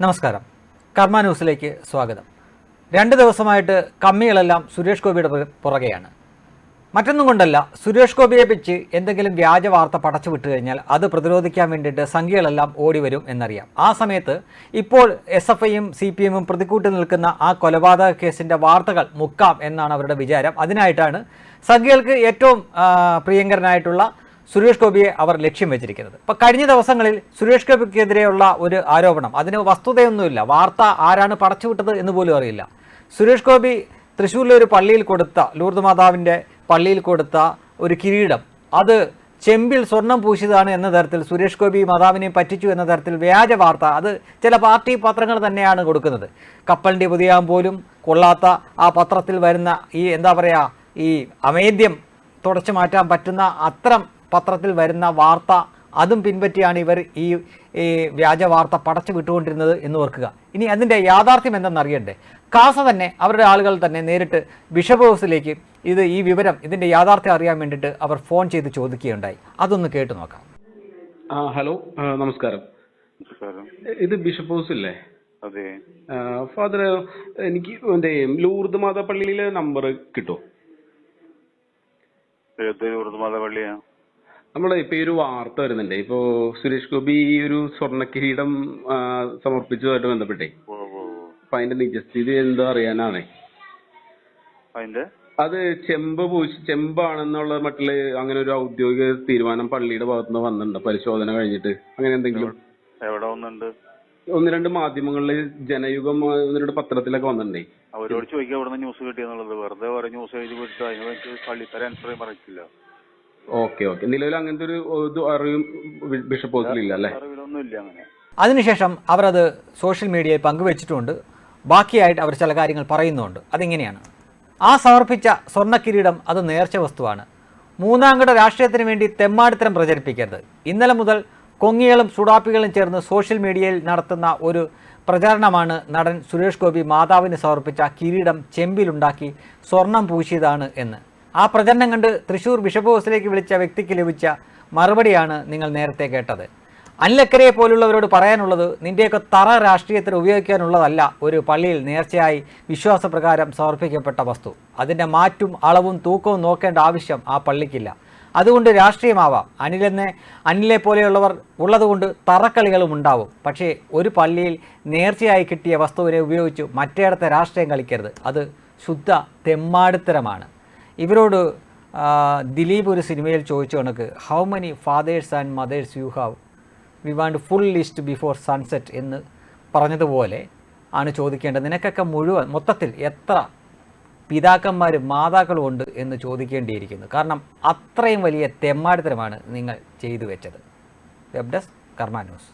നമസ്കാരം. കർമ്മ ന്യൂസിലേക്ക് സ്വാഗതം. രണ്ട് ദിവസമായിട്ട് കമ്മികളെല്ലാം സുരേഷ് ഗോപിയുടെ പുറ- പുറകെയാണ്. മറ്റൊന്നും കൊണ്ടല്ല സുരേഷ് ഗോപിയെ വെച്ച് എന്തെങ്കിലും വ്യാജ വാർത്ത പടച്ചു വിട്ടു കഴിഞ്ഞാൽ അത് പ്രതിരോധിക്കാൻ വേണ്ടിയിട്ട് സംഖ്യകളെല്ലാം ഓടി വരും എന്നറിയാം. ആ സമയത്ത് ഇപ്പോൾ എസ് എഫ് ഐയും സി പി എമ്മും പ്രതിക്കൂട്ടി നിൽക്കുന്ന ആ കൊലപാതക കേസിന്റെ വാർത്തകൾ മുക്കാം എന്നാണ് അവരുടെ വിചാരം. അതിനായിട്ടാണ് സംഖ്യകൾക്ക് ഏറ്റവും പ്രിയങ്കരനായിട്ടുള്ള സുരേഷ് ഗോപിയെ അവർ ലക്ഷ്യം വെച്ചിരിക്കുന്നത്. ഇപ്പൊ കഴിഞ്ഞ ദിവസങ്ങളിൽ സുരേഷ് ഗോപിക്കെതിരെയുള്ള ഒരു ആരോപണം അതിന് വസ്തുതയൊന്നുമില്ല. വാർത്ത ആരാണ് പടച്ചുവിട്ടത് എന്ന് പോലും അറിയില്ല. സുരേഷ് ഗോപി തൃശ്ശൂരിലെ ഒരു പള്ളിയിൽ കൊടുത്ത ലൂർദ് മാതാവിന്റെ പള്ളിയിൽ കൊടുത്ത ഒരു കിരീടം. അത് ചെമ്പിൽ സ്വർണം പൂശിയതാണ് എന്ന തരത്തിൽ സുരേഷ് ഗോപി മാതാവിനെ പറ്റിച്ചു എന്ന തരത്തിൽ വ്യാജ വാർത്ത. അത് ചില പാർട്ടി പത്രങ്ങൾ തന്നെയാണ് കൊടുക്കുന്നത്. കപ്പലിന്റെ പുതിയാൻ പോലും കൊള്ളാത്ത ആ പത്രത്തിൽ വരുന്ന ഈ എന്താ പറയുക ഈ അമേദ്യം തുടച്ചു മാറ്റാൻ പറ്റുന്ന അത്തരം പത്രത്തിൽ വരുന്ന വാർത്ത അതും പിൻപറ്റിയാണ് ഇവർ ഈ ഈ വ്യാജ വാർത്ത പടച്ചു വിട്ടുകൊണ്ടിരുന്നത് എന്ന് ഓർക്കുക. ഇനി അതിന്റെ യാഥാർത്ഥ്യം എന്തെന്നറിയണ്ടേ കാസ തന്നെ അവരുടെ ആളുകൾ തന്നെ നേരിട്ട് ബിഷപ്പ് ഹൗസിലേക്ക് ഇത് ഈ വിവരം ഇതിന്റെ യാഥാർത്ഥ്യം അറിയാൻ വേണ്ടിയിട്ട് അവർ ഫോൺ ചെയ്ത് ചോദിക്കുകയുണ്ടായി. അതൊന്ന് കേട്ടു നോക്കാം. ആ ഹലോ നമസ്കാരം. നമസ്കാരം. ഇത് ബിഷപ്പ് ഹൗസ് അല്ലേ അതെ ഫാദർ എനിക്ക് എന്റെ ലൂർദ് മാതാ പള്ളിയിലെ നമ്പർ കിട്ടുമോ ലൂർദ് മാതാ പള്ളിയാ നമ്മളെ ഇപ്പൊ ഈ ഒരു വാർത്ത വരുന്നുണ്ട്. ഇപ്പോ സുരേഷ് ഗോപി ഈ ഒരു സ്വർണ കിരീടം സമർപ്പിച്ചതുമായിട്ട് ബന്ധപ്പെട്ടേ. അപ്പൊ അതിന്റെ നിജസ്ഥിതി എന്തോ അറിയാനാണേ? അതിന്റെ? അത് ചെമ്പ് പൂശി ചെമ്പാണെന്നുള്ള മട്ടിൽ അങ്ങനെ ഒരു ഔദ്യോഗിക തീരുമാനം പള്ളിയുടെ ഭാഗത്തുനിന്ന് വന്നിട്ടുണ്ട്. പരിശോധന കഴിഞ്ഞിട്ട്. അങ്ങനെ എന്തെങ്കിലും? എവിടെ വന്നിട്ടുണ്ട്? ഒന്ന് രണ്ട് മാധ്യമങ്ങളിൽ ജനയുഗം എന്നൊരു ഒന്ന് രണ്ട് പത്രത്തിലൊക്കെ വന്നിട്ടുണ്ടേ. അവരോട് ചോദിക്കാൻ ന്യൂസ് കിട്ടിയെന്നുള്ളത്. വെറുതെ ന്യൂസ് എഴുതി പോയിട്ട് അതിനെ പള്ളിക്കാരെ ആൻസർ പറയില്ല ഓക്കെ ഓക്കെ. നിലവിൽ അങ്ങനത്തെ ഒരു ഇത് അറിയും ബിഷപ്പ് ഹൗസിലില്ല അല്ലേ? അങ്ങനെ. അതിനുശേഷം അവരത് സോഷ്യൽ മീഡിയയിൽ പങ്കുവച്ചിട്ടുമുണ്ട് ബാക്കിയായിട്ട് അവർ ചില കാര്യങ്ങൾ പറയുന്നുണ്ട്. അതിങ്ങനെയാണ്? ആ സമർപ്പിച്ച സ്വർണക്കിരീടം അത് നേർച്ച വസ്തുവാണ്. മൂന്നാംകിട രാഷ്ട്രീയത്തിന് വേണ്ടി തെമ്മാടിത്തരം പ്രചരിപ്പിക്കരുത്. ഇന്നലെ മുതൽ കൊങ്ങികളും സുഡാപ്പികളും ചേർന്ന് സോഷ്യൽ മീഡിയയിൽ നടത്തുന്ന ഒരു പ്രചാരണമാണ് നടൻ സുരേഷ് ഗോപി മാതാവിന് സമർപ്പിച്ച കിരീടം ചെമ്പിലുണ്ടാക്കി സ്വർണം പൂശിയതാണ് എന്ന്. ആ പ്രചരണം കണ്ട് തൃശൂർ ബിഷപ്പ് ഹൗസിലേക്ക് വിളിച്ച വ്യക്തിക്ക് ലഭിച്ച മറുപടിയാണ് നിങ്ങൾ നേരത്തെ കേട്ടത്. അനിലക്കരയെ പോലുള്ളവരോട് പറയാനുള്ളത് നിന്റെയൊക്കെ തറ രാഷ്ട്രീയത്തിന് ഉപയോഗിക്കാനുള്ളതല്ല ഒരു പള്ളിയിൽ നേർച്ചയായി വിശ്വാസപ്രകാരം സമർപ്പിക്കപ്പെട്ട വസ്തു. അതിന്റെ മാറ്റും അളവും തൂക്കവും നോക്കേണ്ട ആവശ്യം ആ പള്ളിക്കില്ല. അതുകൊണ്ട് രാഷ്ട്രീയമാവാം. അനിലെന്നെ അനിലെ പോലെയുള്ളവർ ഉള്ളതുകൊണ്ട് തറക്കളികളും ഉണ്ടാവും. പക്ഷേ ഒരു പള്ളിയിൽ നേർച്ചയായി കിട്ടിയ വസ്തുവിനെ ഉപയോഗിച്ച് മറ്റേടത്തെ രാഷ്ട്രീയം കളിക്കരുത്. അത് ശുദ്ധ തെമ്മാടിത്തരമാണ്. ഇവരോട് ദിലീപ് ഒരു സിനിമയിൽ ചോദിച്ചു കണക്ക് how many fathers and mothers you have we want full list before sunset എന്ന് പറഞ്ഞതുപോലെ ആണ് ചോദിക്കേണ്ടത്. നിനക്കൊക്കെ മുഴുവൻ മൊത്തത്തിൽ എത്ര പിതാക്കന്മാരും മാതാക്കളും ഉണ്ട് എന്ന് ചോദിക്കേണ്ടിയിരിക്കുന്നു. കാരണം അത്രയും വലിയ തെമ്മാടിത്തരമാണ് നിങ്ങൾ ചെയ്തു വെച്ചത്. Web desk news